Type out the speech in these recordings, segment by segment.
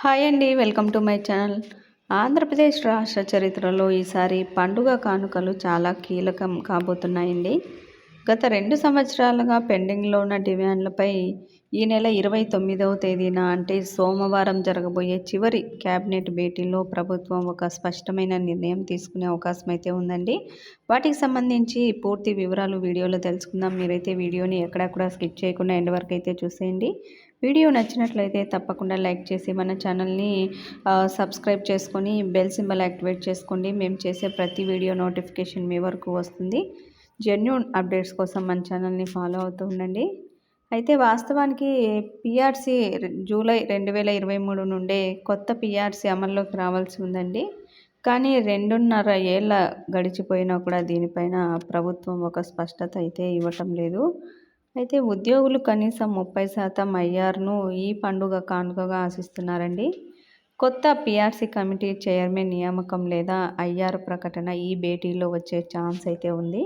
Hi అండి welcome to my channel. Andhra Pradesh రాష్ట్ర చరిత్రలో ఈసారి పండుగ కానుకలు చాలా కీలకం కాబోతున్నాయండి. గత రెండు సంవత్సరాలుగా పెండింగ్లో ఉన్న డిమాండ్లపై ఈ నెల ఇరవై తొమ్మిదవ తేదీన అంటే సోమవారం జరగబోయే చివరి క్యాబినెట్ భేటీలో ప్రభుత్వం ఒక స్పష్టమైన నిర్ణయం తీసుకునే అవకాశం అయితే ఉందండి. వాటికి సంబంధించి పూర్తి వివరాలు వీడియోలో తెలుసుకుందాం. మీరైతే వీడియోని ఎక్కడెక్కడ స్కిప్ చేయకుండా ఎండ్ వరకు అయితే చూసేయండి. వీడియో నచ్చినట్లయితే తప్పకుండా లైక్ చేసి మన ఛానల్ని సబ్స్క్రైబ్ చేసుకొని బెల్ సింబల్ యాక్టివేట్ చేసుకోండి. మేము చేసే ప్రతి వీడియో నోటిఫికేషన్ మీ వరకు వస్తుంది. జెన్యున్ అప్డేట్స్ కోసం మన ఛానల్ని ఫాలో అవుతూ ఉండండి. అయితే వాస్తవానికి పిఆర్సీ జూలై రెండు వేల ఇరవై మూడు నుండే కొత్త పిఆర్సీ అమల్లోకి రావాల్సి ఉందండి. కానీ రెండున్నర ఏళ్ళ గడిచిపోయినా కూడా దీనిపైన ప్రభుత్వం ఒక స్పష్టత అయితే ఇవ్వటం లేదు. అయితే ఉద్యోగులు కనీసం ముప్పై శాతం ఐఆర్ను ఈ పండుగ కానుకగా ఆశిస్తున్నారండి. కొత్త పిఆర్సీ కమిటీ చైర్మన్ నియామకం లేదా ఐఆర్ ప్రకటన ఈ భేటీలో వచ్చే ఛాన్స్ అయితే ఉంది.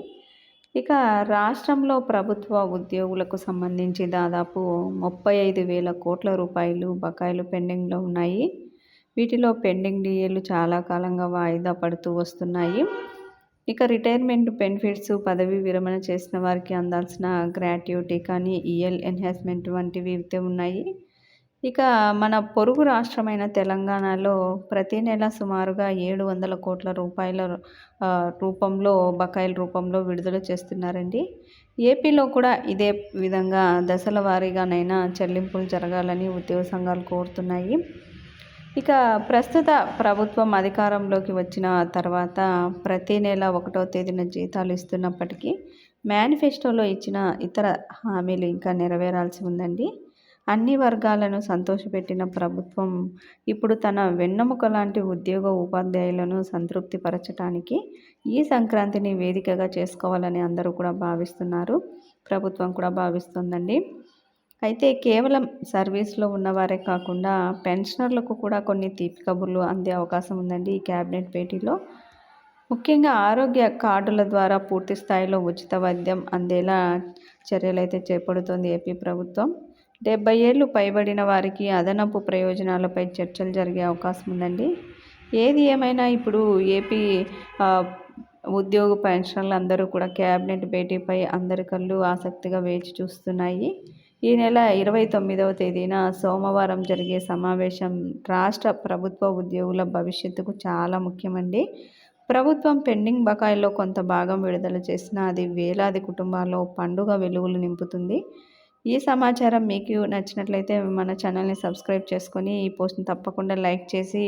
ఇక రాష్ట్రంలో ప్రభుత్వ ఉద్యోగులకు సంబంధించి దాదాపు ముప్పై ఐదు వేల కోట్ల రూపాయలు బకాయిలు పెండింగ్లో ఉన్నాయి. వీటిలో పెండింగ్ డిఏలు చాలా కాలంగా వాయిదా పడుతూ వస్తున్నాయి. ఇక రిటైర్మెంట్ బెనిఫిట్స్ పదవి విరమణ చేసిన వారికి అందాల్సిన గ్రాట్యుటీ కానీ ఈఎల్ ఎన్హాన్స్మెంట్ వంటివి అయితే ఉన్నాయి. ఇక మన పొరుగు రాష్ట్రమైన తెలంగాణలో ప్రతి నెల సుమారుగా ఏడు వందల కోట్ల రూపాయల రూపంలో బకాయిల రూపంలో విడుదల చేస్తున్నారండి. ఏపీలో కూడా ఇదే విధంగా దశల వారీగానైనా చెల్లింపులు జరగాలని ఉద్యోగ సంఘాలు కోరుతున్నాయి. ఇక ప్రస్తుత ప్రభుత్వం అధికారంలోకి వచ్చిన తర్వాత ప్రతి నెల ఒకటో తేదీన జీతాలు ఇస్తున్నప్పటికీ మేనిఫెస్టోలో ఇచ్చిన ఇతర హామీలు ఇంకా నెరవేరాల్సి ఉందండి. అన్ని వర్గాలను సంతోషపెట్టిన ప్రభుత్వం ఇప్పుడు తన వెన్నెముక లాంటి ఉద్యోగ ఉపాధ్యాయులను సంతృప్తిపరచడానికి ఈ సంక్రాంతిని వేదికగా చేసుకోవాలని అందరూ కూడా భావిస్తున్నారు. ప్రభుత్వం కూడా భావిస్తుందండి. అయితే కేవలం సర్వీస్లో ఉన్నవారే కాకుండా పెన్షనర్లకు కూడా కొన్ని తీపి కబుర్లు అందే అవకాశం ఉందండి ఈ క్యాబినెట్ భేటీలో. ముఖ్యంగా ఆరోగ్య కార్డుల ద్వారా పూర్తి స్థాయిలో ఉచిత వైద్యం అందేలా చర్యలు అయితే చేపడుతోంది ఏపీ ప్రభుత్వం. డెబ్బై ఏళ్ళు పైబడిన వారికి అదనపు ప్రయోజనాలపై చర్చలు జరిగే అవకాశం ఉందండి ఏది ఏమైనా ఇప్పుడు ఏపీ ఉద్యోగ పెన్షన్లు అందరూ కూడా క్యాబినెట్ భేటీపై అందరి కళ్ళు ఆసక్తిగా వేచి చూస్తున్నాయి. ఈ నెల ఇరవై తొమ్మిదవ తేదీన సోమవారం జరిగే సమావేశం రాష్ట్ర ప్రభుత్వ ఉద్యోగుల భవిష్యత్తుకు చాలా ముఖ్యమండి. ప్రభుత్వం పెండింగ్ బకాయిల్లో కొంత భాగం విడుదల చేసిన అది వేలాది కుటుంబాల్లో పండుగ వెలుగులు నింపుతుంది. ఈ సమాచారం మీకు నచ్చినట్లయితే మన ఛానల్ని సబ్స్క్రైబ్ చేసుకొని ఈ పోస్ట్ని తప్పకుండా లైక్ చేసి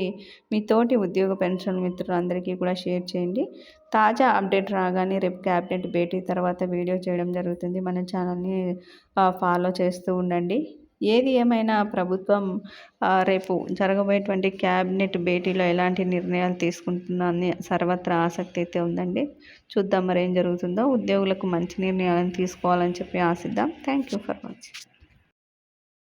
మీ తోటి ఉద్యోగ పెన్షన్ మిత్రులందరికీ కూడా షేర్ చేయండి. తాజా అప్డేట్ రాగానే రేపు క్యాబినెట్ భేటీ తర్వాత వీడియో చేయడం జరుగుతుంది. మన ఛానల్ని ఫాలో చేస్తూ ఉండండి. ఏది ఏమైనా ప్రభుత్వం రేపు జరగబోయేటువంటి క్యాబినెట్ భేటీలో ఎలాంటి నిర్ణయాలు తీసుకుంటుందని సర్వత్రా ఆసక్తి అయితే ఉందండి. చూద్దాం మరి ఏం జరుగుతుందో. ఉద్యోగులకు మంచి నిర్ణయాలను తీసుకోవాలని చెప్పి ఆశిద్దాం. Thank you for watching